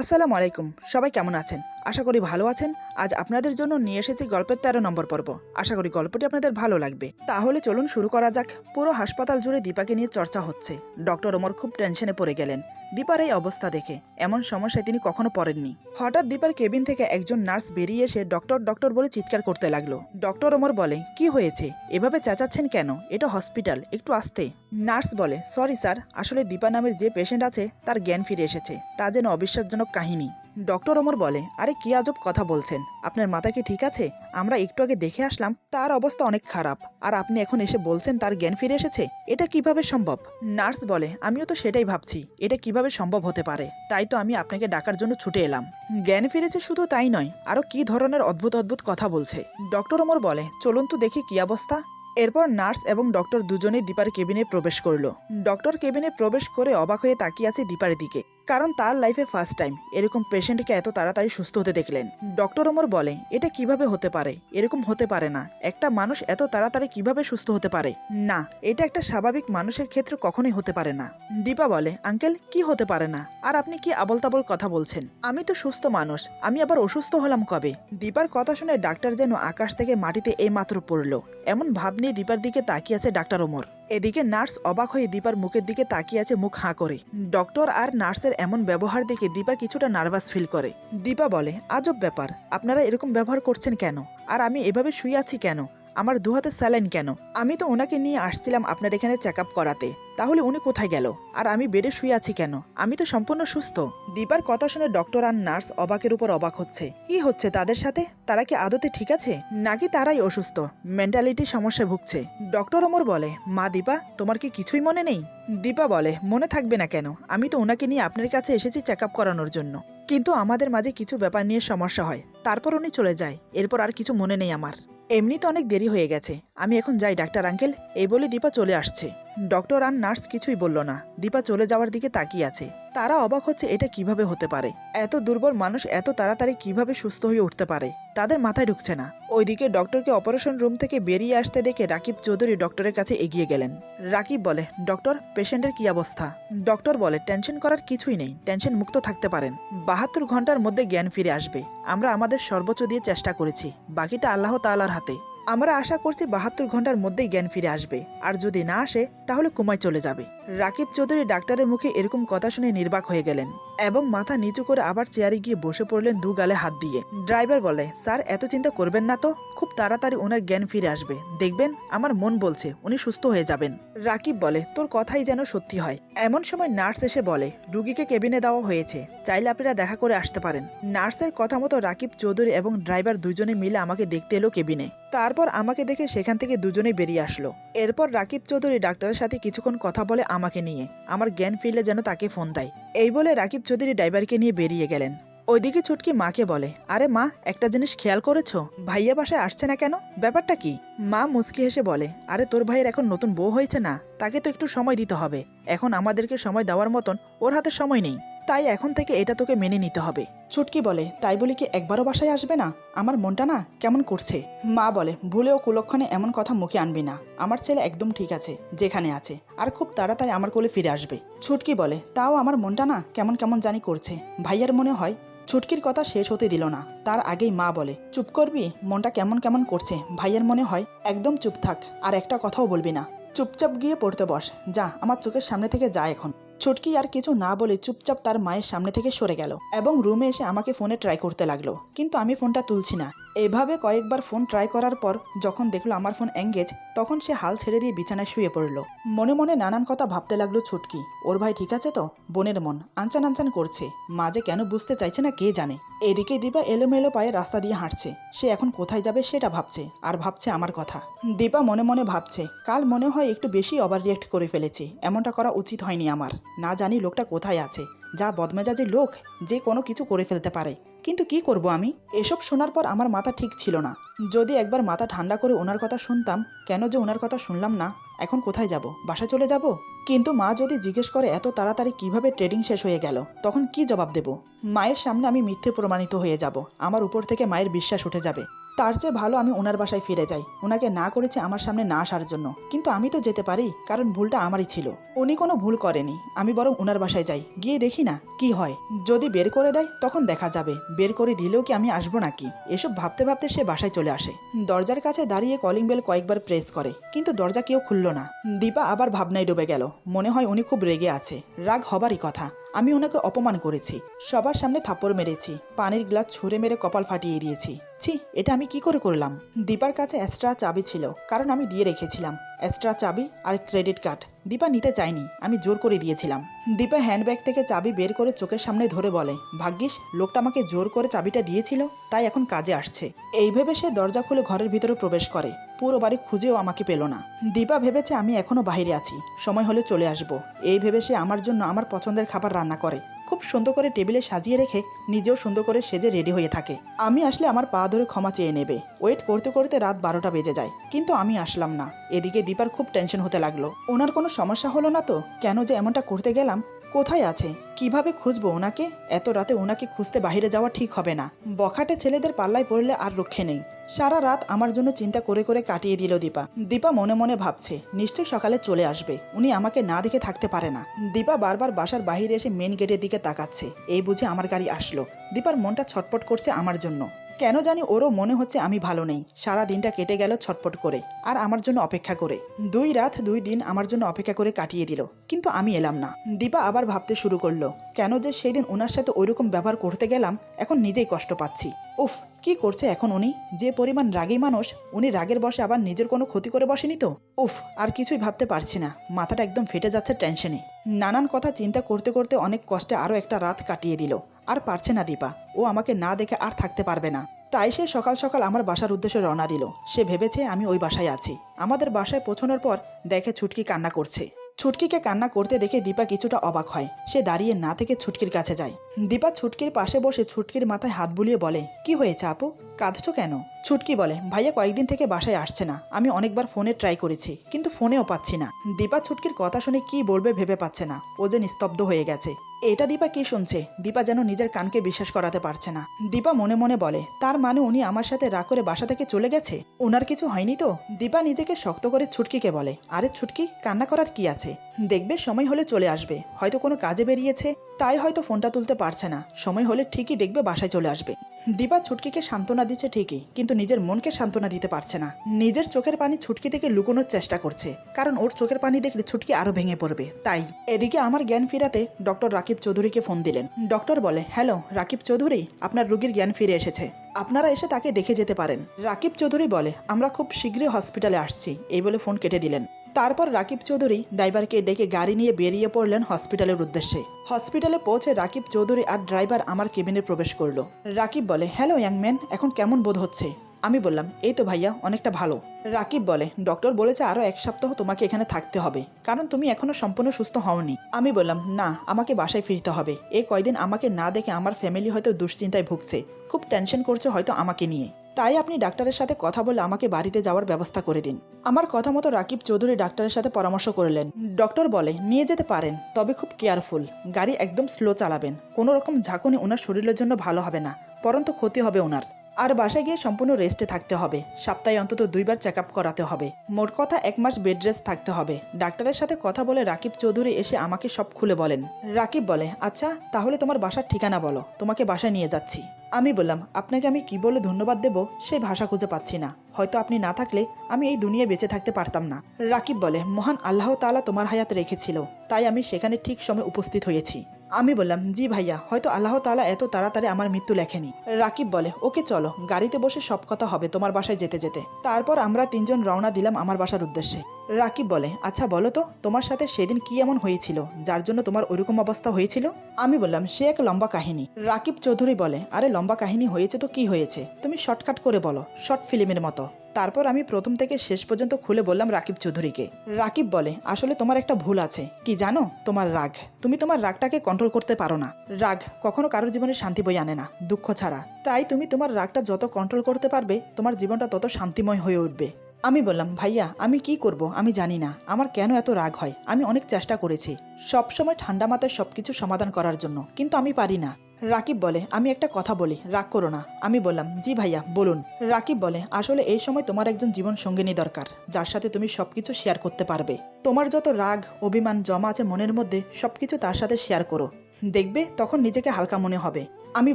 আসসালামু আলাইকুম, সবাই কেমন আছেন? আশা করি ভালো আছেন। আজ আপনাদের জন্য নিয়ে এসেছি গল্পের তেরো নম্বর পর্ব। আশা করি গল্পটি আপনাদের ভালো লাগবে। তাহলে চলুন শুরু করা যাক। পুরো হাসপাতাল জুড়ে দীপাকে নিয়ে চর্চা হচ্ছে। ডক্টর ওমর খুব টেনশনে পড়ে গেলেন। দীপার এই অবস্থা দেখে এমন সমস্যায় তিনি কখনো পড়েননি। হঠাৎ দীপার কেবিন থেকে একজন নার্স বেরিয়ে এসে ডক্টর ডক্টর বলে চিৎকার করতে লাগল। ডক্টর ওমর বলে, কি হয়েছে? এভাবে চাচাচ্ছেন কেন? এটা হসপিটাল, একটু আসতে। নার্স বলে, সরি স্যার, আসলে দীপা নামের যে পেশেন্ট আছে, তার জ্ঞান ফিরে এসেছে। তা যেন অবিশ্বাসজনক কাহিনী। ডক্টর ওমর বলে, আরে কি আজব কথা বলছেন। আপনার মাথা কি ঠিক আছে? আমরা একটু আগে দেখে আসলাম, তার অবস্থা অনেক খারাপ। আর আপনি এখন এসে বলছেন তার জ্ঞান ফিরে এসেছে? এটা কীভাবে সম্ভব? নার্স বলে, আমিও তো সেটাই ভাবছি। এটা কীভাবে সম্ভব হতে পারে? তাই তো আমি আপনাকে ডাকার জন্য ছুটে এলাম। জ্ঞান ফিরেছে শুধু তাই নয় আরও কি ধরনের অদ্ভুত অদ্ভুত কথা বলছে? ডক্টর ওমর বলে, চলুন তো দেখি কি অবস্থা। এরপর নার্স এবং ডক্টর দুজনেই দীপার কেবিনে প্রবেশ করল। ডক্টর কেবিনে প্রবেশ করে অবাক হয়ে তাকিয়ে আছে দীপার দিকে। কারণ তার লাইফে ফার্স্ট টাইম এরকম পেশেন্টকে এত তাড়াতাড়ি সুস্থ হতে দেখলেন। ডক্টর ওমর বলে, এটা কীভাবে হতে পারে? এরকম হতে পারে না। একটা মানুষ এত তাড়াতাড়ি কীভাবে সুস্থ হতে পারে? না, এটা একটা স্বাভাবিক মানুষের ক্ষেত্রে কখনোই হতে পারে না। দীপা বলে, আঙ্কেল, কি হতে পারে না? আর আপনি কি আবল তাবল কথা বলছেন? আমি তো সুস্থ মানুষ। আমি আবার অসুস্থ হলাম কবে? দীপার কথা শুনে ডাক্তার যেন আকাশ থেকে মাটিতে এই মাত্র পড়ল। এমন ভাব নিয়ে দীপার দিকে তাকিয়ে আছে ডাক্তার ওমর। এদিকে নার্স অবাক হয়ে দীপার মুখের দিকে তাকিয়ে আছে মুখ হাঁ করে। ডক্টর আর নার্সের এমন ব্যবহার দেখে দীপা কিছুটা নার্ভাস ফিল করে। দীপা বলে, আজব ব্যাপার, আপনারা এরকম ব্যবহার করছেন কেন? আর আমি এভাবে শুয়ে আছি কেন? আমার দু হাতে স্যালাইন কেন? আমি তো ওনাকে নিয়ে আসছিলাম আপনার এখানে চেক আপ করাতে। তাহলে উনি কোথায় গেল? আর আমি বেডে শুয়ে আছি কেন? আমি তো সম্পূর্ণ সুস্থ। দীপার কথা শুনে ডক্টর আর নার্স অবাকের উপর অবাক হচ্ছে। কি হচ্ছে তাদের সাথে? তারা কি আদতে ঠিক আছে? নাকি তারাই অসুস্থ? মেন্টালিটি সমস্যায় ভুগছে। ডক্টর ওমর বলে, মা দীপা, তোমার কি কিছুই মনে নেই? দীপা বলে, মনে থাকবে না কেন? আমি তো ওনাকে নিয়ে আপনার কাছে এসেছি চেক আপ করানোর জন্য। কিন্তু আমাদের মাঝে কিছু ব্যাপার নিয়ে সমস্যা হয়। তারপর উনি চলে যায়। এরপর আর কিছু মনে নেই আমার। এমনি তো অনেক দেরি হয়ে গেছে। আমি এখন যাই, ডাক্তার আঙ্কেল। এই বলে দীপা চলে আসছে। ডক্টর আর নার্স কিছুই বলল না। দীপা চলে যাওয়ার দিকে তাকিয়ে আছে। তারা অবাক হচ্ছে এটা কীভাবে হতে পারে। এত দুর্বল মানুষ এত তাড়াতাড়ি কীভাবে সুস্থ হয়ে উঠতে পারে? তাদের মাথায় ঢুকছে না। ওইদিকে ডক্টরকে অপারেশন রুম থেকে বেরিয়ে আসতে দেখে রাকিব চৌধুরী ডক্টরের কাছে এগিয়ে গেলেন। রাকিব বলে, ডক্টর, পেশেন্টের কি অবস্থা? ডক্টর বলে, টেনশন করার কিছুই নেই। টেনশন মুক্ত থাকতে পারেন। বাহাত্তর ঘণ্টার মধ্যে জ্ঞান ফিরে আসবে। আমরা আমাদের সর্বোচ্চ দিয়ে চেষ্টা করেছি। বাকিটা আল্লাহ তাআলার হাতে। আমরা আশা করছি বাহাত্তর ঘণ্টার মধ্যেই জ্ঞান ফিরে আসবে। আর যদি না আসে, তাহলে কুমায় চলে যাবে। রাকিব চৌধুরী ডাক্তারের মুখে এরকম কথা শুনে নির্বাক হয়ে গেলেন। এবং মাথা নিচু করে আবার চেয়ারে গিয়ে বসে পড়লেন দু গালে হাত দিয়ে। ড্রাইভার বলে, স্যার, এত চিন্তা করবেন না তো? খুব তাড়াতাড়ি ওনার জ্ঞান ফিরে আসবে। দেখবেন, আমার মন বলছে, উনি সুস্থ হয়ে যাবেন। রাকিব বলে, তোর কথাই যেন সত্যি হয়। এমন সময় নার্স এসে বলে, রুগীকে কেবিনে দেওয়া হয়েছে। চাইলে আপনারা দেখা করে আসতে পারেন। নার্সের কথা মতো রাকিব চৌধুরী এবং ড্রাইভার দুজনে মিলে আমাকে দেখতে এলো কেবিনে। তারপর আমাকে দেখে সেখান থেকে দুজনেই বেরিয়ে আসলো। এরপর রাকিব চৌধুরী ডাক্তারের সাথে কিছুক্ষণ কথা বলে আমাকে নিয়ে। আমার জ্ঞান ফিরলে যেন তাকে ফোন দেয়। এই বলে রাকিব চৌধুরী ড্রাইভারকে নিয়ে বেরিয়ে গেলেন। ওইদিকে ছুটকি মাকে বলে, আরে মা, একটা জিনিস খেয়াল করেছ? ভাইয়া বাসায় আসছে না কেন? ব্যাপারটা কি? মা মুচকি হেসে বলে, আরে তোর ভাইয়ের এখন নতুন বউ হয়েছে না, তাকে তো একটু সময় দিতে হবে। এখন আমাদেরকে সময় দেওয়ার মতন ওর হাতে সময় নেই। তাই এখন থেকে এটা তোকে মেনে নিতে হবে। ছুটকি বলে, তাই বলি কি একবারও বাসায় আসবে না? আমার মনটা না কেমন করছে? মা বলে, ভুলেও কুলক্ষণে এমন কথা মুখে আনবি না। আমার ছেলে একদম ঠিক আছে, যেখানে আছে। আর খুব তাড়াতাড়ি আমার কোলে ফিরে আসবে। ছুটকি বলে, তাও আমার মনটা না কেমন কেমন জানি করছে। ভাইয়ার মনে হয় ছুটকির কথা শেষ হতে দিল না। তার আগেই মা বলে, চুপ করবি? মনটা কেমন কেমন করছে? ভাইয়ের মনে হয় একদম চুপ থাক, আর একটা কথাও বলবি না। চুপচাপ গিয়ে পড়তে বস। যা, আমার চোখের সামনে থেকে যা এখন। ছুটকি আর কিছু না বলে চুপচাপ তার মায়ের সামনে থেকে সরে গেল এবং রুমে এসে আমাকে ফোনে ট্রাই করতে লাগল। কিন্তু আমি ফোনটা তুলছি না। এভাবে কয়েকবার ফোন ট্রাই করার পর যখন দেখল আমার ফোন এঙ্গেজ তখন সে হাল ছেড়ে দিয়ে বিছানায় শুয়ে পড়ল। মনে মনে নানান কথা ভাবতে লাগল ছুটকি। ওর ভাই ঠিক আছে তো? বোনের মন। আনচান আনচান করছে। মাঝে কেন বুঝতে চাইছে না কে জানে। এদিকে দীপা এলোমেলো পায়ে রাস্তা দিয়ে হাঁটছে। সে এখন কোথায় যাবে সেটা ভাবছে, আর ভাবছে আমার কথা। দীপা মনে মনে ভাবছে, কাল মনে হয় একটু বেশি ওভার রিয়েক্ট করে ফেলেছি। এমনটা করা উচিত হয়নি আমার। না জানি লোকটা কোথায় আছে। যা বদমেজাজি লোক যে কোনো কিছু করে ফেলতে পারে। কিন্তু কি করব আমি? এসব শোনার পর আমার মাথা ঠিক ছিল না। যদি একবার মাথা ঠান্ডা করে ওনার কথা শুনতাম, কেন যে ওনার কথা শুনলাম না, এখন কোথায় যাব? বাসা চলে যাব? কিন্তু মা যদি জিজ্ঞেস করে এত তাড়াতাড়ি কীভাবে ট্রেডিং শেষ হয়ে গেল, তখন কি জবাব দেব? মায়ের সামনে আমি মিথ্যে প্রমাণিত হয়ে যাব। আমার উপর থেকে মায়ের বিশ্বাস উঠে যাবে। তার চেয়ে ভালো আমি ওনার বাসায় ফিরে যাই। ওনাকে না করেছে আমার সামনে না আসার জন্য। কিন্তু আমি তো যেতে পারি, কারণ ভুলটা আমারই ছিল। উনি কোনো ভুল করেনি, আমি বরং ওনার বাসায় যাই। গিয়ে দেখি না, কি হয়? যদি বের করে দেয়, তখন দেখা যাবে। বের করে দিলেও কি আমি আসব নাকি? এসব ভাবতে ভাবতে সে বাসায় চলে আসে। দরজার কাছে দাঁড়িয়ে কলিং বেল কয়েকবার প্রেস করে, কিন্তু দরজা কেউ খুলল না। দীপা আবার ভাবনায় ডুবে গেল। মনে হয় উনি খুব রেগে আছে। রাগ হবারই কথা। আমি ওনাকে অপমান করেছি। সবার সামনে থাপ্পড় মেরেছি। পানির গ্লাস ছুঁড়ে মেরে কপাল ফাটিয়ে দিয়েছি। ছি, এটা আমি কি করে করলাম? দীপার কাছে এক্সট্রা চাবি ছিল, কারণ আমি দিয়ে রেখেছিলাম। এক্সট্রা চাবি আর ক্রেডিট কার্ড। দীপা নিতে চায়নি, আমি জোর করে দিয়েছিলাম। দীপা হ্যান্ডব্যাগ থেকে চাবি বের করে চোখের সামনে ধরে বলে, ভাগ্যিস, লোকটা আমাকে জোর করে চাবিটা দিয়েছিল, তাই এখন কাজে আসছে। এই ভেবে সে দরজা খুলে ঘরের ভিতরে প্রবেশ করে। পুরো বাড়ি খুঁজেও আমাকে পেল না। দীপা ভেবেছে আমি এখনও বাইরে আছি, সময় হলে চলে আসব। এই ভেবে সে আমার জন্য আমার পছন্দের খাবার রান্না করে। খুব সুন্দর করে টেবিলে সাজিয়ে রেখে নিজেও সুন্দর করে সেজে রেডি হয়ে থাকে। আমি আসলে আমার পা ধরে ক্ষমা চেয়ে নেবে। ওয়েট করতে করতে রাত বারোটা বেজে যায়, কিন্তু আমি আসলাম না। এদিকে দীপার খুব টেনশন হতে লাগল। ওনার কোনো সমস্যা হলো না তো? কেন যে এমনটা করতে গেলাম? কোথায় আছে? কীভাবে খুঁজবো ওনাকে? এত রাতে ওনাকে খুঁজতে বাইরে যাওয়া ঠিক হবে না। বখাটে ছেলেদের পাল্লায় পড়লে আর রক্ষে নেই। সারা রাত আমার জন্য চিন্তা করে করে কাটিয়ে দিল দীপা। দীপা মনে মনে ভাবছে নিশ্চয়ই সকালে চলে আসবে। উনি আমাকে না দেখে থাকতে পারে না। দীপা বারবার বাসার বাইরে এসে মেন গেটের দিকে তাকাচ্ছে। এই বুঝে আমার গাড়ি আসলো। দীপার মনটা ছটপট করছে আমার জন্য। কেন জানি ওরও মনে হচ্ছে আমি ভালো নেই। সারা দিনটা কেটে গেল ছটপট করে, আর আমার জন্য অপেক্ষা করে। দুই রাত, দুই দিন আমার জন্য অপেক্ষা করে কাটিয়ে দিল, কিন্তু আমি এলাম না। দীপা আবার ভাবতে শুরু করল, কেন যে সেই দিন ওনার সাথে ওইরকম ব্যবহার করতে গেলাম, এখন নিজেই কষ্ট পাচ্ছি। উফ, কি করছে এখন উনি? যে পরিমাণ রাগী মানুষ, উনি রাগের বসে আবার নিজের কোনো ক্ষতি করে বসেনি তো? উফ, আর কিছুই ভাবতে পারছি না, মাথাটা একদম ফেটে যাচ্ছে টেনশনে। নানান কথা চিন্তা করতে করতে অনেক কষ্টে আরও একটা রাত কাটিয়ে দিল। আর পারছে না দীপা। ও আমাকে না দেখে আর থাকতে পারবে না। তাই সে সকাল সকাল আমার বাসার উদ্দেশ্যে রওনা দিল। সে ভেবেছে আমি ওই বাসায় আছি। আমাদের বাসায় পৌঁছানোর পর দেখে ছুটকি কান্না করছে। ছুটকিকে কান্না করতে দেখে দীপা কিছুটা অবাক হয়। সে দাঁড়িয়ে না থেকে ছুটকির কাছে যায়। দীপা ছুটকির পাশে বসে ছুটকির মাথায় হাত বুলিয়ে বলে, কি হয়েছে আপু? কাঁদছো কেন? ছুটকি বলে, ভাইয়া কয়েকদিন থেকে বাসায় আসছে না। আমি অনেকবার ফোনে ট্রাই করেছি, কিন্তু ফোনেও পাচ্ছি না। দীপা ছুটকির কথা শুনে কি বলবে ভেবে পাচ্ছে না। ও যে নিস্তব্ধ হয়ে গেছে। এটা দীপা কি শুনছে? দীপা যেন নিজের কানকে বিশ্বাস করাতে পারছে না। দীপা মনে মনে বলে, তার মানে উনি আমার সাথে রাগ করে বাসা থেকে চলে গেছে? ওনার কিছু হয়নি তো? দীপা নিজেকে শক্ত করে ছুটকিকে বলে, আরে ছুটকি, কান্না করার কি আছে? দেখবে সময় হলে চলে আসবে। হয়তো কোনো কাজে বেরিয়েছে। তাই হয়তো ফোনটা তুলতে পারছে না। সময় হলে ঠিকই দেখবে বাসায় চলে আসবে। দীপা ছুটকিকে সান্ত্বনা দিচ্ছে ঠিকই, কিন্তু নিজের মনকে সান্ত্বনা দিতে পারছে না। নিজের চোখের পানি ছুটকি থেকে লুকোনোর চেষ্টা করছে, কারণ ওর চোখের পানি দেখলে ছুটকি আরও ভেঙে পড়বে। তাই এদিকে আমার জ্ঞান ফিরাতে ডক্টর রাকিব চৌধুরীকে ফোন দিলেন। ডক্টর বলে, হ্যালো, রাকিব চৌধুরী, আপনার রুগীর জ্ঞান ফিরে এসেছে। আপনারা এসে তাকে দেখে যেতে পারেন। রাকিব চৌধুরী বলে, আমরা খুব শীঘ্রই হসপিটালে আসছি। এই বলে ফোন কেটে দিলেন। তারপর রাকিব চৌধুরী ড্রাইভারকে ডেকে গাড়ি নিয়ে বেরিয়ে পড়লেন হসপিটালের উদ্দেশ্যে। হসপিটালে পৌঁছে রাকিব চৌধুরী আর ড্রাইভার আমার কেবিনে প্রবেশ করল। রাকিব বলে, হ্যালো ইয়াংম্যান এখন কেমন বোধ হচ্ছে? আমি বললাম, এই তো ভাইয়া, অনেকটা ভালো। রাকিব বলে, ডক্টর বলেছে আরও এক সপ্তাহ তোমাকে এখানে থাকতে হবে, কারণ তুমি এখনও সম্পূর্ণ সুস্থ হওনি। আমি বললাম, না, আমাকে বাসায় ফিরতে হবে। এই কয়দিন আমাকে না দেখে আমার ফ্যামিলি হয়তো দুশ্চিন্তায় ভুগছে। খুব টেনশন করছে হয়তো আমাকে নিয়ে। তাই আপনি ডাক্তারের সাথে কথা বলে আমাকে বাড়িতে যাওয়ার ব্যবস্থা করে দিন। আমার কথা মতো রাকিব চৌধুরী ডাক্তারের সাথে পরামর্শ করলেন। ডক্টর বলে, নিয়ে যেতে পারেন, তবে খুব কেয়ারফুল। গাড়ি একদম স্লো চালাবেন। কোনো রকম ঝাঁকুনি ওনার শরীরের জন্য ভালো হবে না, পরন্ত ক্ষতি হবে ওনার। আর বাসায় গিয়ে সম্পূর্ণ রেস্টে থাকতে হবে। সপ্তাহে অন্তত দুইবার চেক আপ করাতে হবে। মোট কথা এক মাস বেড রেস্ট থাকতে হবে। ডাক্তারের সাথে কথা বলে রাকিব চৌধুরী এসে আমাকে সব খুলে বলেন। রাকিব বলে আচ্ছা তাহলে তোমার বাসার ঠিকানা বলো। তোমাকে বাসায় নিয়ে যাচ্ছি। আমি বললাম, আপনাকে আমি কি বলে ধন্যবাদ দেব? সেই ভাষা খুঁজে পাচ্ছি না। হয়তো আপনি না থাকলে আমি এই দুনিয়ায় বেঁচে থাকতে পারতাম না। রাকিব বলে, মহান আল্লাহ তাআলা তোমার হায়াত রেখেছিল। তাই আমি সেখানে ঠিক সময় উপস্থিত হয়েছি। আমি বললাম, জি ভাইয়া, হয়তো আল্লাহ তাআলা এত তাড়াতাড়ি আমার মৃত্যু লেখেনি। রাকিব বলে, ওকে চলো, গাড়িতে বসে সব কথা হবে, তোমার বাসায় যেতে যেতে। তারপর আমরা তিনজন রওনা দিলাম আমার বাসার উদ্দেশ্যে। রাকিব বলে আচ্ছা বলো তো, তোমার সাথে সেদিন কি এমন হয়েছিল, যার জন্য তোমার ওইরকম অবস্থা হয়েছিল? আমি বললাম, সে এক লম্বা কাহিনী। রাকিব চৌধুরী বলে, আরে, লম্বা কাহিনী হয়েছে তো কি হয়েছে? তুমি শর্টকাট করে বলো, শর্ট ফিল্মের মতো। তারপর আমি প্রথম থেকে শেষ পর্যন্ত খুলে বললাম রাকিব চৌধুরীকে। রাকিব বলে, আসলে তোমার একটা ভুল আছে। কি জানো? তোমার রাগ। তুমি তোমার রাগটাকে কন্ট্রোল করতে পারো না। রাগ কখনো কারোর জীবনে শান্তি বই আনে না, দুঃখ ছাড়া। তাই তুমি তোমার রাগটা যত কন্ট্রোল করতে পারবে, তোমার জীবনটা তত শান্তিময় হয়ে উঠবে। আমি বললাম, ভাইয়া, আমি কি করব? আমি জানি না। আমার কেন এত রাগ হয়? আমি অনেক চেষ্টা করেছি। সবসময় ঠান্ডা মাথায় সবকিছু সমাধান করার জন্য। কিন্তু আমি পারি না। রাকিব বলে, আমি একটা কথা বলি, রাগ করো না। আমি বললাম, জি ভাইয়া, বলুন। রাকিব বলে, আসলে এই সময় তোমার একজন জীবন সঙ্গিনী দরকার, যার সাথে তুমি সব কিছু শেয়ার করতে পারবে। তোমার যত রাগ, অভিমান, জমা আছে মনের মধ্যে, সবকিছু তার সাথে শেয়ার করো। দেখবে, তখন নিজেকে হালকা মনে হবে। আমি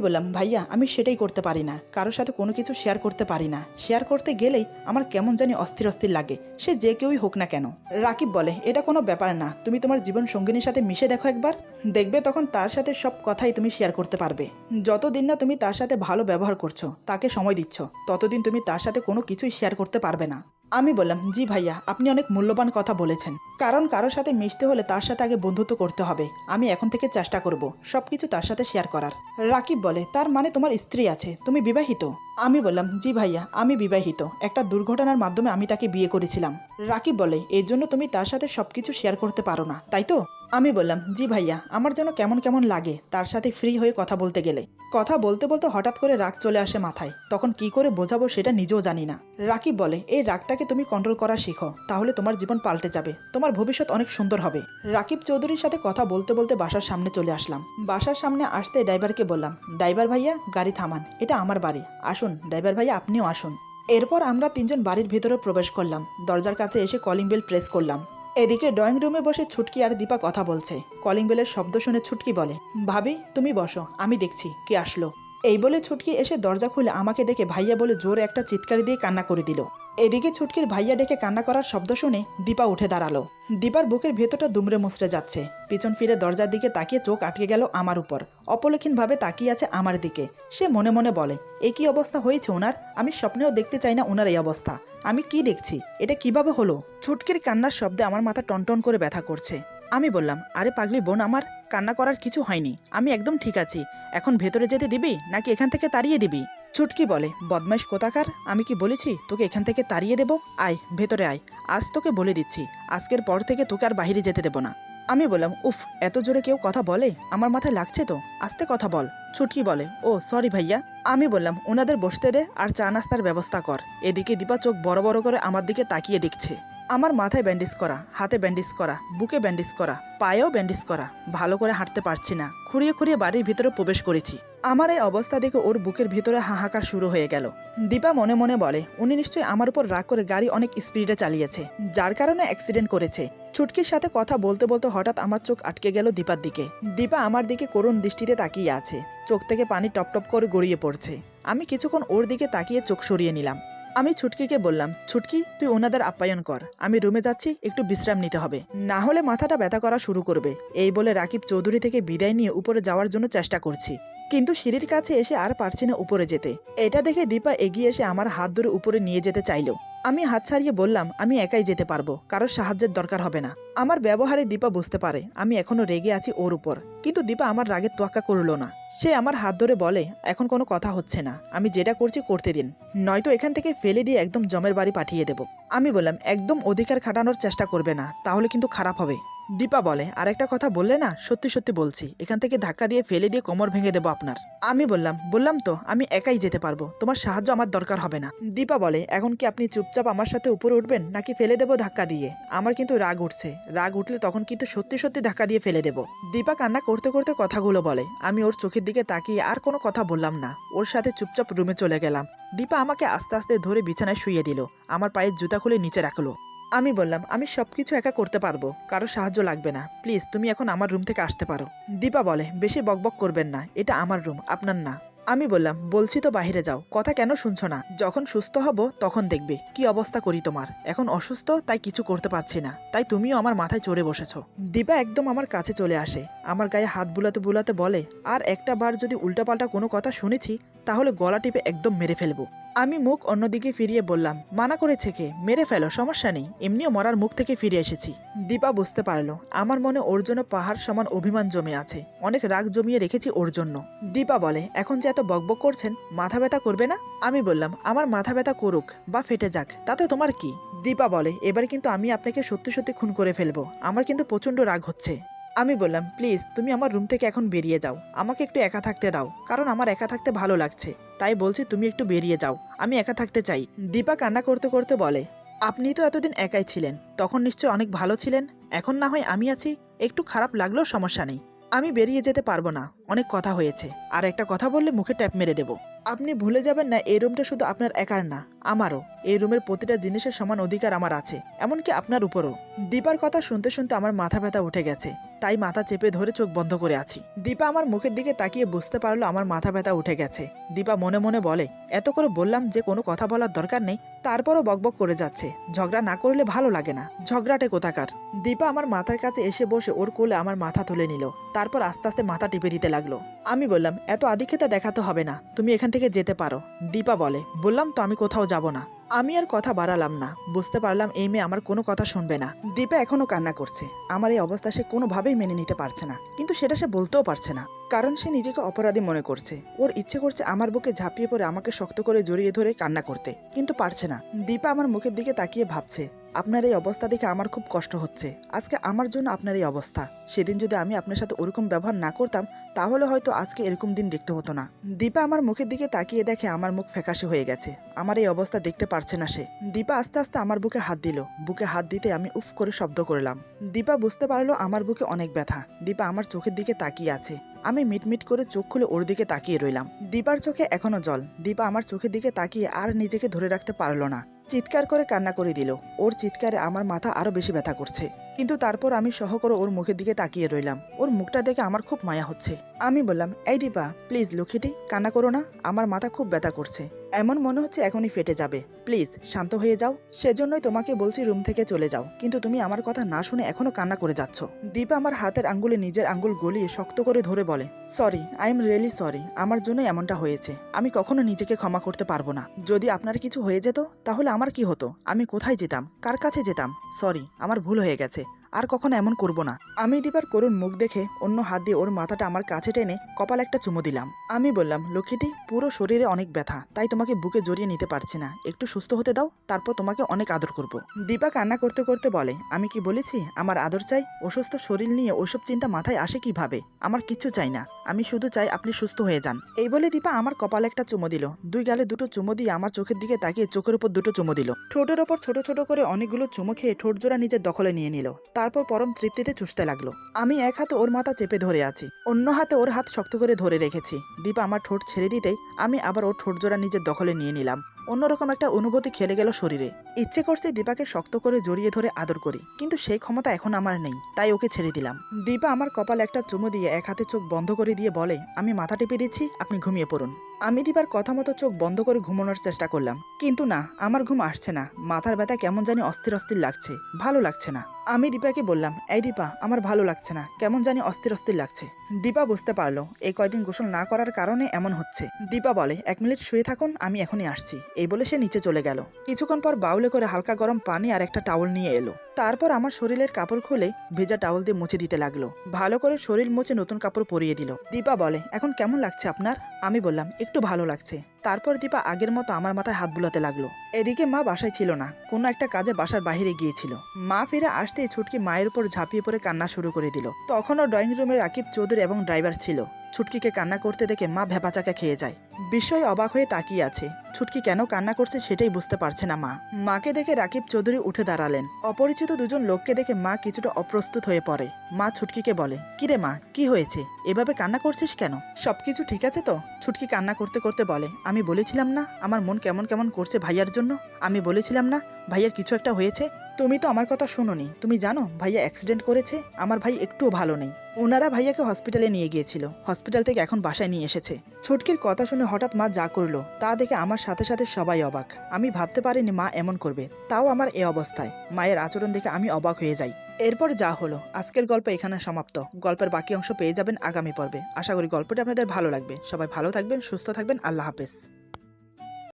বললাম, ভাইয়া, আমি সেটাই করতে পারি না। কারোর সাথে কোনো কিছু শেয়ার করতে পারি না। শেয়ার করতে গেলেই আমার কেমন জানি অস্থির অস্থির লাগে। সে যে কেউই হোক না কেন। রাকিব বলে, এটা কোনো ব্যাপার না। তুমি তোমার জীবন সঙ্গিনীর সাথে মিশে দেখো একবার। দেখবে তখন তার সাথে সব কথাই তুমি শেয়ার করতে পারবে। যতদিন না তুমি তার সাথে ভালো ব্যবহার করছ, তাকে সময় দিচ্ছ, ততদিন তুমি তার সাথে কোনো কিছুই শেয়ার করতে পারবে না। আমি বললাম, জি ভাইয়া, আপনি অনেক মূল্যবান কথা বলেছেন। কারণ কারোর সাথে মিশতে হলে তার সাথে আগে বন্ধুত্ব করতে হবে। আমি এখন থেকে চেষ্টা করব সব কিছু তার সাথে শেয়ার করার। রাকিব বলে, তার মানে তোমার স্ত্রী আছে, তুমি বিবাহিত? আমি বললাম, জি ভাইয়া, আমি বিবাহিত। একটা দুর্ঘটনার মাধ্যমে আমি তাকে বিয়ে করেছিলাম। রাকিব বলে, এর জন্য তুমি তার সাথে সবকিছু শেয়ার করতে পারো না, তাই তো? আমি বললাম, জি ভাইয়া, আমার যেন কেমন কেমন লাগে, তার সাথে ফ্রি হয়ে কথা বলতে গেলে। কথা বলতে বলতে হঠাৎ করে রাগ চলে আসে মাথায়। তখন কি করে বোঝাবো সেটা নিজেও জানি না। রাকিব বলে, এই রাগটাকে তুমি কন্ট্রোল করা শিখো, তাহলে তোমার জীবন পাল্টে যাবে, তোমার ভবিষ্যৎ অনেক সুন্দর হবে। রাকিব চৌধুরীর সাথে কথা বলতে বলতে বাসার সামনে চলে আসলাম। বাসার সামনে আসতে ড্রাইভারকে বললাম, ড্রাইভার ভাইয়া, গাড়ি থামান, এটা আমার বাড়ি, আসুন, ড্রাইভার ভাইয়া, আপনিও আসুন। এরপর আমরা তিনজন বাড়ির ভিতরে প্রবেশ করলাম। দরজার কাছে এসে কলিং বেল প্রেস করলাম। এদিকে ড্রয়িং রুমে বসে ছুটকি আর দীপা কথা বলছে। কলিং বেলের শব্দ শুনে ছুটকি বলে, ভাবি, তুমি বসো, আমি দেখছি, কে আসলো? এই বলে ছুটকি এসে দরজা খুলে আমাকে দেখে ভাইয়া বলে জোরে একটা চিৎকারি দিয়ে কান্না করে দিল। এদিকে ছুটকির ভাইয়া ডেকে কান্না করার শব্দ শুনে দীপা উঠে দাঁড়াল। দীপার বুকের ভেতরটা দুমড়ে মুচড়ে যাচ্ছে। পিছন ফিরে দরজার দিকে তাকিয়ে চোখ আটকে গেল আমার উপর। অপলক্ষীনভাবে তাকিয়ে আছে আমার দিকে। সে মনে মনে বলে, এ কি অবস্থা হয়েছে ওনার? আমি স্বপ্নেও দেখতে চাই না ওনার এই অবস্থা। আমি কি দেখছি? এটা কীভাবে হলো? ছুটকির কান্নার শব্দে আমার মাথা টনটন করে ব্যথা করছে। আমি বললাম, আরে পাগলি বোন আমার কান্না করার কিছু হয়নি। আমি একদম ঠিক আছি। এখন ভেতরে যেতে দিবি নাকি এখান থেকে তাড়িয়ে দিবি? ছুটকি বলে। বদমাইশ কোথাকার? আমি কি বলেছি তোকে এখান থেকে তাড়িয়ে দেব? আয়, ভেতরে আয়। আজ তোকে বলে দিচ্ছি। আজকের পর থেকে তোকে আর বাইরে যেতে দেব না। আমি বললাম, উফ, এত জোরে কেউ কথা বলে? আমার মাথায় লাগছে তো। আস্তে কথা বল। ছুটকি বলে, ও, সরি ভাইয়া। আমি বললাম ওনাদের বসতে দে আর চা নাস্তার ব্যবস্থা কর। এদিকে দীপা চোখ বড় বড় করে আমার দিকে তাকিয়ে দেখছে। আমার মাথায় ব্যান্ডেজ করা, হাতে ব্যান্ডেজ করা, বুকে ব্যান্ডেজ করা, পায়েও ব্যান্ডেজ করা, ভালো করে হাঁটতে পারছি না, খুঁড়িয়ে খুঁড়িয়ে বাড়ির ভিতরে প্রবেশ করেছি। আমার এই অবস্থা দেখে ওর বুকের ভিতরে হাহাকার শুরু হয়ে গেল। দীপা মনে মনে বলে, উনি নিশ্চয়ই আমার উপর রাগ করে গাড়ি অনেক স্পিডে চালিয়েছে, যার কারণে অ্যাক্সিডেন্ট করেছে। ছুটকির সাথে কথা বলতে বলতে হঠাৎ আমার চোখ আটকে গেল দীপার দিকে। দীপা আমার দিকে করুণ দৃষ্টিতে তাকিয়ে আছে, চোখ থেকে পানি টপ টপ করে গড়িয়ে পড়ছে। আমি কিছুক্ষণ ওর দিকে তাকিয়ে চোখ সরিয়ে নিলাম। আমি ছুটকিকে বললাম, ছুটকি, তুই ওনাদের আপ্যায়ন কর। আমি রুমে যাচ্ছি, একটু বিশ্রাম নিতে হবে। না হলে মাথাটা ব্যথা করা শুরু করবে। এই বলে রাকিব চৌধুরী থেকে বিদায় নিয়ে উপরে যাওয়ার জন্য চেষ্টা করছি। কিন্তু সিঁড়ির কাছে এসে আর পারছি না উপরে যেতে। এটা দেখে দীপা এগিয়ে এসে আমার হাত ধরে উপরে নিয়ে যেতে চাইলো। আমি হাত ছাড়িয়ে বললাম, আমি একাই যেতে পারব। কারোর সাহায্যের দরকার হবে না। আমার ব্যবহারে দীপা বুঝতে পারে, আমি এখনও রেগে আছি ওর উপর। কিন্তু দীপা আমার রাগের তোয়াক্কা করল না। সে আমার হাত ধরে বলে, এখন কোনো কথা হচ্ছে না। আমি যেটা করছি করতে দিন। নয়তো এখান থেকে ফেলে দিয়ে একদম জমের বাড়ি পাঠিয়ে দেব। আমি বললাম, একদম অধিকার খাটানোর চেষ্টা করবে না। তাহলে কিন্তু খারাপ হবে। দীপা বলে আর একটা কথা বললে না, সত্যি সত্যি বলছি। এখান থেকে ধাক্কা দিয়ে ফেলে দিয়ে কোমর ভেঙে দেবো আপনার। আমি বললাম বললাম তো, আমি একাই যেতে পারব। তোমার সাহায্য আমার দরকার হবে না। দীপা বলে, এখন কি আপনি চুপচাপ আমার সাথে উপরে উঠবেন, নাকি ফেলে দেবো ধাক্কা দিয়ে? আমার কিন্তু রাগ উঠছে। রাগ উঠলে তখন কিন্তু সত্যি সত্যি ধাক্কা দিয়ে ফেলে দেবো। দীপা কান্না করতে করতে কথাগুলো বলে, আমি ওর চোখের দিকে তাকিয়ে আর কোনো কথা বললাম না। ওর সাথে চুপচাপ রুমে চলে গেলাম। দীপা আমাকে আস্তে আস্তে ধরে বিছানায় শুয়ে দিল। আমার পায়ের জুতা খুলে নিচে রাখল। আমি বললাম, আমি সবকিছু একা করতে পারব। কারও সাহায্য লাগবে না। প্লিজ, তুমি এখন আমার রুম থেকে আসতে পারো। দীপা বলে, বেশি বকবক করবেন না। এটা আমার রুম, আপনার না। আমি বললাম, বলছি তো বাইরে যাও। কথা কেন শুনছো না? যখন সুস্থ হব, তখন দেখবে। কি অবস্থা করি তোমার? এখন অসুস্থ, তাই কিছু করতে পারছি না। তাই তুমিও আমার মাথায় চড়ে বসেছো। দীপা একদম আমার কাছে চলে আসে। আমার গায়ে হাত বুলাতে বুলাতে বলে, আর একটা বার যদি উল্টাপাল্টা কোনো কথা শুনেছি, তাহলে গলা টিপে একদম মেরে ফেলব। আমি মুখ অন্যদিকে ফিরিয়ে বললাম, মানা করেছে কে? মেরে ফেলো, সমস্যা নেই। এমনিও মরার মুখ থেকে ফিরে এসেছি। দীপা বুঝতে পারল, আমার মনে ওর জন্য পাহাড় সমান অভিমান জমে আছে। অনেক রাগ জমিয়ে রেখেছি ওর জন্য। দীপা বলে, এখন যে এত বকবক করছেন, মাথা ব্যথা করবে না? আমি বললাম, আমার মাথা ব্যথা করুক বা ফেটে যাক, তাতে তোমার কি? দীপা বলে, এবার কিন্তু আমি আপনাকে সত্যি সত্যি খুন করে ফেলব। আমার কিন্তু প্রচণ্ড রাগ হচ্ছে। আমি বললাম, প্লিজ, তুমি আমার রুম থেকে এখন বেরিয়ে যাও। আমাকে একটু একা থাকতে দাও, কারণ আমার একা থাকতে ভালো লাগছে। তাই বলছি তুমি একটু বেরিয়ে যাও, আমি একা থাকতে চাই। দীপা কান্না করতে করতে বলে, আপনি তো এতদিন একাই ছিলেন, তখন নিশ্চয় অনেক ভালো ছিলেন। এখন না হয় আমি আছি, একটু খারাপ লাগলেও সমস্যা নেই। আমি বেরিয়ে যেতে পারব না, অনেক কথা হয়েছে। আর একটা কথা বললে মুখে ট্যাপ মেরে দেব। আপনি ভুলে যাবেন না, এই রুমটা শুধু আপনার একার না, আমারও। এই রুমের প্রতিটা জিনিসের সমান অধিকার আমার আছে, এমনকি আপনার উপরও। দীপার কথা শুনতে শুনতে আমার মাথা ব্যথা উঠে গেছে। তাই মাথা চেপে ধরে চোখ বন্ধ করে আছি। দীপা আমার মুখের দিকে তাকিয়ে বুঝতে পারল আমার মাথা ব্যথা উঠে গেছে। দীপা মনে মনে বলে, এত করে বললাম যে কোনো কথা বলার দরকার নেই, তারপরও বকবক করে যাচ্ছে। ঝগড়া না করলে ভালো লাগে না। ঝগড়াটে কোথাকার? দীপা আমার মাথার কাছে এসে বসে ওর কোলে আমার মাথা তুলে নিল। তারপর আস্তে আস্তে মাথা টিপে দিতে লাগল। আমি বললাম, এত আদিক্ষেতা দেখাতে হবে না, তুমি এখান থেকে যেতে পারো। দীপা বলে, বললাম তো আমি কোথাও যাব না। আমি আর কথা বাড়ালাম না। বুঝতে পারলাম এই মেয়ে আমার কোনো কথা শুনবে না। দীপা এখনও কান্না করছে। আমার এই অবস্থা সে কোনোভাবেই মেনে নিতে পারছে না। কিন্তু সেটা সে বলতেও পারছে না। কারণ সে নিজেকে অপরাধী মনে করছে। ওর ইচ্ছে করছে আমার বুকে ঝাঁপিয়ে পড়ে আমাকে শক্ত করে জড়িয়ে ধরে কান্না করতে। কিন্তু পারছে না। দীপা আমার মুখের দিকে তাকিয়ে ভাবছে। আপনার এই অবস্থা দেখে আমার খুব কষ্ট হচ্ছে। আজকে আমার জন্য আপনার এই অবস্থা। সেদিন যদি আমি আপনার সাথে ওরকম ব্যবহার না করতাম, তাহলে হয়তো আজকে এরকম দিন দেখতে হতো না। দীপা আমার মুখের দিকে তাকিয়ে দেখে আমার মুখ ফ্যাকাশে হয়ে গেছে। আমার এই অবস্থা দেখতে পারছে না সে। দীপা আস্তে আস্তে আমার বুকে হাত দিল। বুকে হাত দিতে আমি উফ করে শব্দ করলাম। দীপা বুঝতে পারল আমার বুকে অনেক ব্যথা। দীপা আমার চোখের দিকে তাকিয়ে আছে। আমি মিটমিট করে চোখ খুলে ওর দিকে তাকিয়ে রইলাম। দীপার চোখে এখনও জল। দীপা আমার চোখের দিকে তাকিয়ে আর নিজেকে ধরে রাখতে পারল না। চিৎকার করে কান্না করে দিল। ওর চিৎকারে আমার মাথা আরও বেশি ব্যথা করছে। কিন্তু তারপর আমি সহ করে ওর মুখের দিকে তাকিয়ে রইলাম। ওর মুখটা দেখে আমার খুব মায়া হচ্ছে। আমি বললাম, এই দীপা প্লিজ লক্ষ্মীটি, কান্না করো না। আমার মাথা খুব ব্যথা করছে। এমন মনে হচ্ছে এখনই ফেটে যাবে। প্লিজ, শান্ত হয়ে যাও। সেজন্যই তোমাকে বলছি রুম থেকে চলে যাও। কিন্তু তুমি আমার কথা না শুনে এখনও কান্না করে যাচ্ছ। দীপা আমার হাতের আঙ্গুলে নিজের আঙ্গুল গলিয়ে শক্ত করে ধরে বলে, sorry, I am really sorry. আমার জন্য এমনটা হয়েছে। আমি কখনো নিজেকে ক্ষমা করতে পারব না। যদি আপনার কিছু হয়ে যেত, তাহলে আমার কি হতো? আমি কোথায় যেতাম? কার কাছে যেতাম? সরি, আমার ভুল হয়ে গেছে। আর কখনো এমন করব না। আমি দিবার করুণ মুখ দেখে অন্য হাত দিয়ে ওর মাথাটা আমার কাছে টেনে কপাল একটা চুমু দিলাম। আমি বললাম, লক্ষ্মীটি, পুরো শরীরে অনেক ব্যথা, তাই তোমাকে বুকে জড়িয়ে নিতে পারছি না। একটু সুস্থ হতে দাও, তারপর তোমাকে অনেক আদর করব। দীপা কান্না করতে করতে বলে, আমি কি বলেছি? আমার আদর চাই? অসুস্থ শরীর নিয়ে ওসব চিন্তা মাথায় আসে কীভাবে? আমার কিচ্ছু চাই না। আমি শুধু চাই আপনি সুস্থ হয়ে যান। এই বলে দীপা আমার কপালে একটা চুমো দিল। দুই গালে দুটো চুমো দিয়ে আমার চোখের দিকে তাকিয়ে চোখের উপর দুটো চুমো দিল। ঠোঁটের ওপর ছোট ছোট করে অনেকগুলো চুমো খেয়ে ঠোঁট জোড়া নিজের দখলে নিয়ে নিল। তারপর পরম তৃপ্তিতে চুষতে লাগল। আমি এক হাতে ওর মাথা চেপে ধরে আছি, অন্য হাতে ওর হাত শক্ত করে ধরে রেখেছি। দীপা আমার ঠোঁট ছেড়ে দিতেই আমি আবার ওর ঠোঁট জোড়া নিজের দখলে নিয়ে নিলাম। অন্যরকম একটা অনুভূতি খেলে গেল শরীরে। ইচ্ছে করছে দীপাকে শক্ত করে জড়িয়ে ধরে আদর করি, কিন্তু সেই ক্ষমতা এখন আমার নেই, তাই ওকে ছেড়ে দিলাম। দীপা আমার কপালে একটা চুমু দিয়ে এক হাতে চোখ বন্ধ করে দিয়ে বলে, আমি মাথা টিপে দিচ্ছি, আপনি ঘুমিয়ে পড়ুন। আমি দীপার কথা মতো চোখ বন্ধ করে ঘুমানোর চেষ্টা করলাম। কিন্তু না, আমার ঘুম আসছে না। মাথার ব্যথা কেমন জানি অস্থির অস্থির লাগছে। ভালো লাগছে না। আমি দীপাকে বললাম, এই দীপা, আমার ভালো লাগছে না। কেমন জানি অস্থির অস্থির লাগছে। দীপা বুঝতে পারল, এই কয়দিন গোসল না করার কারণে এমন হচ্ছে। দীপা বলে, এক মিনিট শুয়ে থাকুন, আমি এখনই আসছি। এই বলে সে নিচে চলে গেল। কিছুক্ষণ পর বাউলে করে হালকা গরম পানি আর একটা টাওয়াল নিয়ে এলো। তারপর আমার শরীরের কাপড় খুলে ভেজা টাওয়াল দিয়ে মুছে দিতে লাগল। ভালো করে শরীর মুছে নতুন কাপড় পরিয়ে দিল। দীপা বলে, এখন কেমন লাগছে আপনার? আমি বললাম, একটু ভালো লাগছে। তারপর দীপা আগের মতো আমার মাথায় হাত বুলাতে লাগল। এদিকে মা বাসায় ছিল না, কোনো একটা কাজে বাসার বাইরে গিয়েছিল। মা ফিরে আসতেই ছুটকি মায়ের উপর ঝাঁপিয়ে পড়ে কান্না শুরু করে দিল। তখনও ড্রয়িং রুমে রাকিব চৌধুরী এবং ড্রাইভার ছিল। ছুটকিকে কান্না করতে দেখে মা ভেপাচাকা খেয়ে যায়। বিস্ময় অবাক হয়ে তাকিয়ে আছে। ছুটকি কেন কান্না করছে সেটাই বুঝতে পারছে না মা। মাকে দেখে রাকিব চৌধুরী উঠে দাঁড়ালেন। অপরিচিত দুজন লোককে দেখে মা কিছুটা অপ্রস্তুত হয়ে পড়ে। মা ছুটকিকে বলে কিরে মা, কি হয়েছে? এভাবে কান্না করছিস কেন? সবকিছু ঠিক আছে তো? ছুটকি কান্না করতে করতে বলে, আমি বলেছিলাম না, আমার মন কেমন কেমন করছে ভাইয়ার জন্য? আমি বলেছিলাম না ভাইয়ার কিছু একটা হয়েছে? তুমি তো আমার কথা শোনোনি। তুমি জানো, ভাইয়া অ্যাক্সিডেন্ট করেছে, আমার ভাই একটুও ভালো নেই। ওনারা ভাইয়াকে হসপিটালে নিয়ে গিয়েছিল। হসপিটাল থেকে এখন বাসায় নিয়ে এসেছে। ছুটকির কথা শুনে হঠাৎ মা যা করল, তা দেখে আমার সাথে সাথে সবাই অবাক। আমি ভাবতে পারিনি মা এমন করবে। তাও আমার এ অবস্থায়। মায়ের আচরণ দেখে আমি অবাক হয়ে যাই। এরপর যা হলো, আজকের গল্প এখানে সমাপ্ত। গল্পের বাকি অংশ পেয়ে যাবেন আগামী পর্বে। আশা করি গল্পটি আপনাদের ভালো লাগবে। সবাই ভালো থাকবেন, সুস্থ থাকবেন। আল্লাহ হাফেজ।